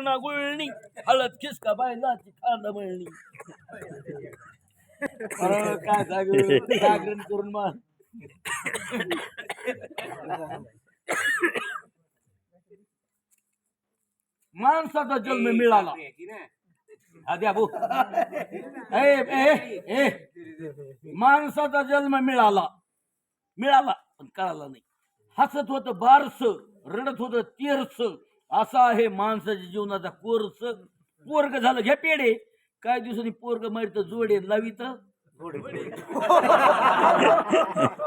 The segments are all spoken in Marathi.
पूर्णा गुळणी. हळद खिसका बायलाची खांद मळणी. अरे काय जाग जागरण करून मग माणसाचा जन्म मिळाला. भाऊ माणसाचा जन्म मिळाला. मिळाला पण कळाला नाही. हसत होत बारस रडत होत तेरस. असा आहे माणसाच्या जीवनाचा कोर्स पोरग झालं घ्या पेडे काय दिवसांनी पोरग मारित जोडे लावित.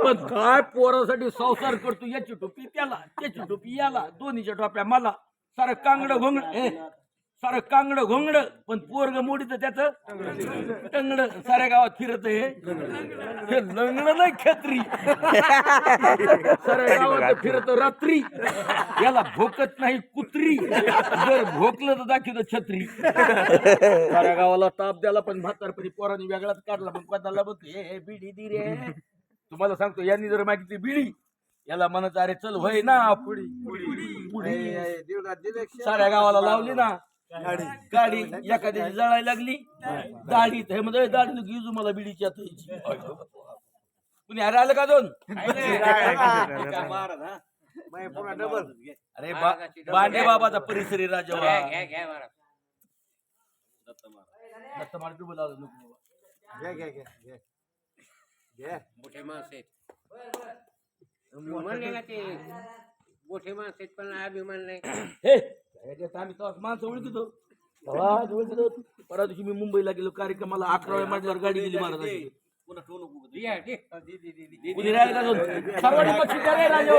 पण काय पोरासाठी संसार करतो याची टोपी त्याला त्याची टोपी याला दोन्हीच्या टोप्या मला. सारं कांगड घोंगड सारं कांगड घोंगड पण पोरग मोडीत त्याच? टंगड. साऱ्या गावात फिरत हे. हे लंगड नाही खेत्री. साऱ्या गावात फिरत रात्री. याला भोकत नाही कुत्री. जर भोकलं तर दाखवत छत्री. साऱ्या गावाला ताप द्याला पण म्हातारपणी पोरांनी वेगळाच काढला. पण कोणाला बघ हे हे बिडी दी रे. तुम्हाला सांगतो यांनी जर मागितली बिडी याला म्हणत अरे चल होय ना पुढी. पुढी. साऱ्या गावाला लावली ना. गाडी. एखाद्याची जळायला लागली दाढीत हे म्हणजे दाढी गिजू मला बिडीची आता यायची. कुणी अरे आलं का दोन? अरे बांडे बाबाचा परिसर राजा दत्त बाबा. मोठे माणस मोठे माणस आहेत पण अभिमान नाही. हे! ह्याच्यात आम्ही तेव्हा माणसं ओळखतो तेव्हा ओळखतो परवा दिवशी मी मुंबईला गेलो कार्यक्रमाला अकराव्या मजल्यावर गाडी गेली महाराजांची. या, दे. कुणी राहिलं का दोन? सर्वांनी बक्षीस द्या रे राजा